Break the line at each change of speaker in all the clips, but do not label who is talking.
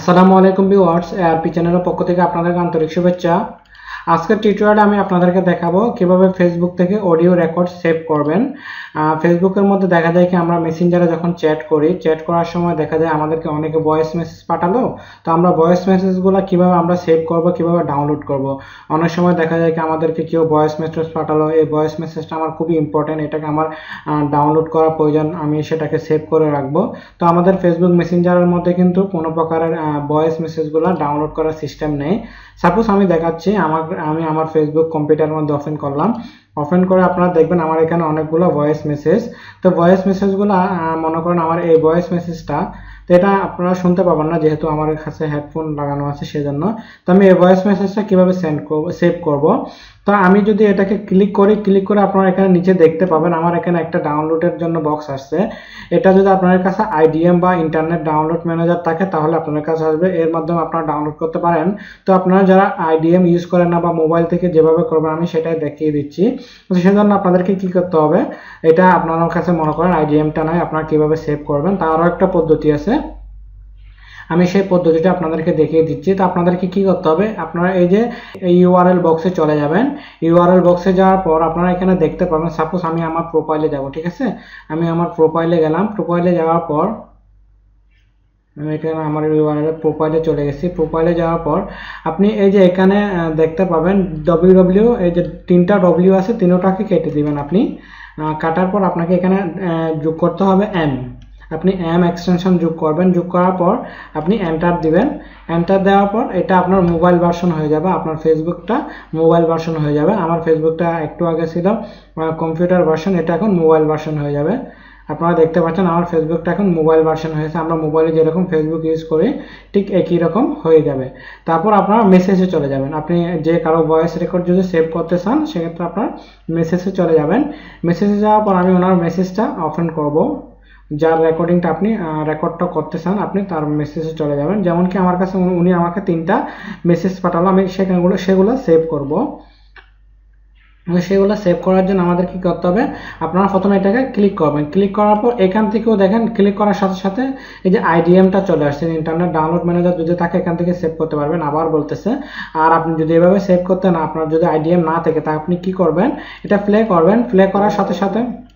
আসসালামু আলাইকুম viewers ARP চ্যানেলের পক্ষ থেকে আপনাদের আন্তরিক শুভেচ্ছা। আজকের টিউটোরিয়ালে আমি আপনাদেরকে দেখাবো কীভাবে ফেসবুক থেকে অডিও রেকর্ড সেভ করবেন। ফেসবুকের মধ্যে দেখা যায় কি আমরা মেসেঞ্জারে যখন চ্যাট করি চ্যাট করার সময় দেখা যায় আমাদেরকে অনেকে ভয়েস মেসেজ পাঠালো। তো আমরা ভয়েস মেসেজগুলো কীভাবে আমরা সেভ করব, কীভাবে ডাউনলোড করব? অনেক সময় দেখা যায় কি আমাদেরকে কেউ ভয়েস মেসেজ পাঠালো, এই ভয়েস মেসেজটা আমার খুবই ইম্পর্টেন্ট এটাকে আমার ডাউনলোড করা প্রয়োজন, আমি সেটাকে সেভ করে রাখব। তো আমাদের ফেসবুক মেসেঞ্জারের মধ্যে কিন্তু কোনো প্রকারের ভয়েস মেসেজগুলো ডাউনলোড করার সিস্টেম নেই। সাপোজ আমি দেখাচ্ছি আমার আমি আমার ফেসবুক কম্পিউটার মধ্যে ওপেন করলাম। ওপেন করে আপনারা দেখবেন আমার এখানে অনেকগুলো ভয়েস মেসেজ তো ভয়েস মেসেজগুলো মনে করেন আমার এই ভয়েস মেসেজটা তো এটা আপনারা শুনতে পাবেন না যেহেতু আমার কাছে হেডফোন লাগানো আছে সেজন্য। তো আমি এই ভয়েস মেসেজটা কীভাবে সেন্ড করব সেভ করব? তো আমি যদি এটাকে ক্লিক করি ক্লিক করে আপনারা এখানে নিচে দেখতে পাবেন, আমার এখানে একটা ডাউনলোডের জন্য বক্স আসছে। এটা যদি আপনাদের কাছে আইডিএম বা ইন্টারনেট ডাউনলোড ম্যানেজার থাকে, তাহলে আপনাদের কাছে আসবে। এর মাধ্যমে আপনারা ডাউনলোড করতে পারেন। তো আপনারা যারা আইডিএম ইউজ করেন না বা মোবাইল থেকে যেভাবে করবেন, আমি সেটাই দেখিয়ে দিচ্ছি। তো সেজন্য আপনাদেরকে কি করতে হবে? এটা আপনার কাছে মনে করেন আইডিএমটা নয় আপনারা কীভাবে সেভ করবেন, তারও একটা পদ্ধতি আছে। আমি সেই পদ্ধতিটা আপনাদেরকে দেখিয়ে দিচ্ছি। তো আপনাদেরকে কি করতে হবে? আপনারা এই যে ইউআরএল বক্সে চলে যাবেন। ইউআরএল বক্সে যাওয়ার পর আপনারা এখানে দেখতে পাবেন সাপোজ আমি আমার প্রোফাইলে যাব, ঠিক আছে? আমি আমার প্রোফাইলে গেলাম। প্রোফাইলে যাওয়ার পর আমি এখানে আমার ইউআরএল প্রোফাইলে চলে গেছি। প্রোফাইলে যাওয়ার পর আপনি এই যে এখানে দেখতে পাবেন ডব্লিউ ডব্লিউ এই যে তিনটা ডব্লিউ আছে, তিনোটাকে কেটে দিবেন আপনি। কাটার পর আপনাকে এখানে যোগ করতে হবে এম আপনি এম এক্সটেনশন যোগ করবেন, যোগ করার পর আপনি এন্টার দিবেন। এন্টার দেওয়ার পর এটা আপনার মোবাইল ভার্সন হয়ে যাবে, আপনার ফেসবুকটা মোবাইল ভার্সন হয়ে যাবে। আমার ফেসবুকটা একটু আগে ছিল কম্পিউটার ভার্সন এটা এখন মোবাইল ভার্সন হয়ে যাবে। আপনারা দেখতে পাচ্ছেন আমার ফেসবুকটা এখন মোবাইল ভার্সন হয়েছে। আমরা মোবাইলে যেরকম ফেসবুক ইউজ করি, ঠিক একই রকম হয়ে যাবে। তারপর আপনারা মেসেজে চলে যাবেন। আপনি যে কারও ভয়েস রেকর্ড যদি সেভ করতে চান, সেক্ষেত্রে আপনার মেসেজে চলে যাবেন। মেসেজে যাওয়ার পর আমি ওনার মেসেজটা ওপেন করব। যার রেকর্ডিংটা আপনি রেকর্ডটা করতে চান, আপনি তার মেসেজে চলে যাবেন। যেমন কি আমার কাছে উনি- আমাকে তিনটা মেসেজ পাঠালো, আমি সেখানগুলো, সেগুলো সেভ করব। সেগুলো সেভ করার জন্য আমাদের কি করতে হবে? আপনারা প্রথমে এটাকে ক্লিক করবেন। ক্লিক করার পর এখান থেকেও দেখেন ক্লিক করার সাথে সাথে এই যে আইডিএমটা চলে আসছে ইন্টারনেট ডাউনলোড ম্যানেজার যদি থাকে, এখান থেকে সেভ করতে পারবেন। আবার বলতেছে, আর আপনি যদি এভাবে সেভ করতে না, আপনার যদি আইডিএম না থাকে, তা আপনি কি করবেন? এটা প্লে করবেন। প্লে করার সাথে সাথে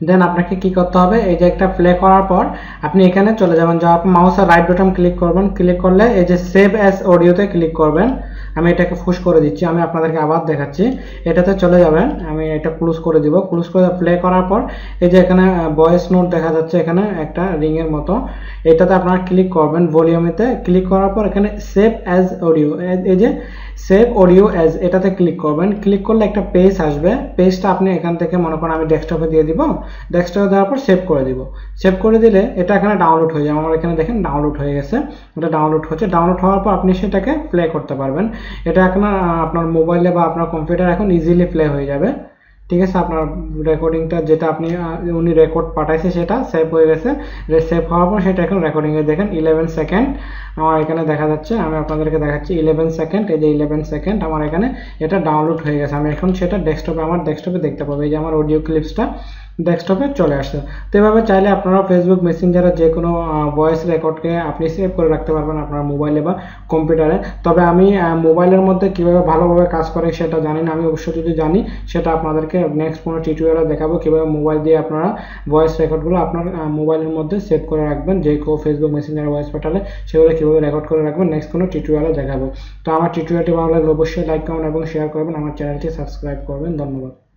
দেন আপনাকে কি করতে হবে? এই যে একটা প্লে করার পর আপনি এখানে চলে যাবেন, যাওয়ার পর মাউসের রাইট বাটন ক্লিক করবেন। ক্লিক করলে এই যে সেভ অ্যাজ অডিওতে ক্লিক করবেন। আমি এটাকে ফুস করে দিচ্ছি, আমি আপনাদেরকে আবার দেখাচ্ছি। এটাতে চলে যাবেন, আমি এটা ক্লোজ করে দিব। ক্লোজ করে প্লে করার পর এই যে এখানে ভয়েস নোট দেখা যাচ্ছে এখানে একটা রিংয়ের মতো। এটাতে আপনারা ক্লিক করবেন ভলিউমেতে ক্লিক করার পর এখানে সেভ অ্যাজ অডিও এই যে সেভ অডিও অ্যাজ এটাতে ক্লিক করবেন। ক্লিক করলে একটা পেজ আসবে। পেজটা আপনি এখান থেকে মনে করেন আমি ডেস্কটপে দিয়ে দিব। ডেস্কটপে দেওয়ার পর সেভ করে দিব। সেভ করে দিলে এটা এখানে ডাউনলোড হয়ে যাবে আমার এখানে দেখেন ডাউনলোড হয়ে গেছে। এটা ডাউনলোড হচ্ছে। ডাউনলোড হওয়ার পর আপনি সেটাকে প্লে করতে পারবেন। এটা এখন আপনার মোবাইলে বা আপনার কম্পিউটার এখন ইজিলি প্লে হয়ে যাবে। ঠিক আছে, আপনার রেকর্ডিংটা যেটা আপনি উনি রেকর্ড পাঠাইছে সেটা সেভ হয়ে গেছে। সেভ হওয়ার পর সেটা এখন রেকর্ডিংয়ে দেখেন ইলেভেন সেকেন্ড আমার এখানে দেখা যাচ্ছে, আমি আপনাদেরকে দেখাচ্ছি ইলেভেন সেকেন্ড এই যে ইলেভেন সেকেন্ড আমার এখানে এটা ডাউনলোড হয়ে গেছে। আমি এখন সেটা ডেস্কটপে আমার ডেস্কটপে দেখতে পাবো। এই যে আমার অডিও ক্লিপসটা ডেস্কটপে চলে আসছে তো এভাবে চাইলে আপনারা ফেসবুক মেসেঞ্জারে যে কোনো ভয়েস রেকর্ডকে আপনি সেভ করে রাখতে পারবেন আপনার মোবাইলে বা কম্পিউটারে তবে আমি মোবাইলের মধ্যে কীভাবে ভালোভাবে কাজ করে সেটা জানি না। আমি অবশ্যই যদি জানি, সেটা আপনাদেরকে নেক্সট কোনো টিউটোরিয়ালে দেখাবো। কীভাবে মোবাইল দিয়ে আপনারা ভয়েস রেকর্ডগুলো আপনার মোবাইলের মধ্যে সেভ করে রাখবেন। যে কেউ ফেসবুক মেসেঞ্জারে ভয়েস পাঠালে, সেগুলো কীভাবে রেকর্ড করে রাখবেন নেক্সট কোনো টিউটোরিয়ালে দেখাবো। তো আমার টিউটোরিয়ালটি ভালো লাগলে অবশ্যই লাইক কমেন্ট এবং শেয়ার করবেন। আমার চ্যানেলটি সাবস্ক্রাইব করবেন। ধন্যবাদ।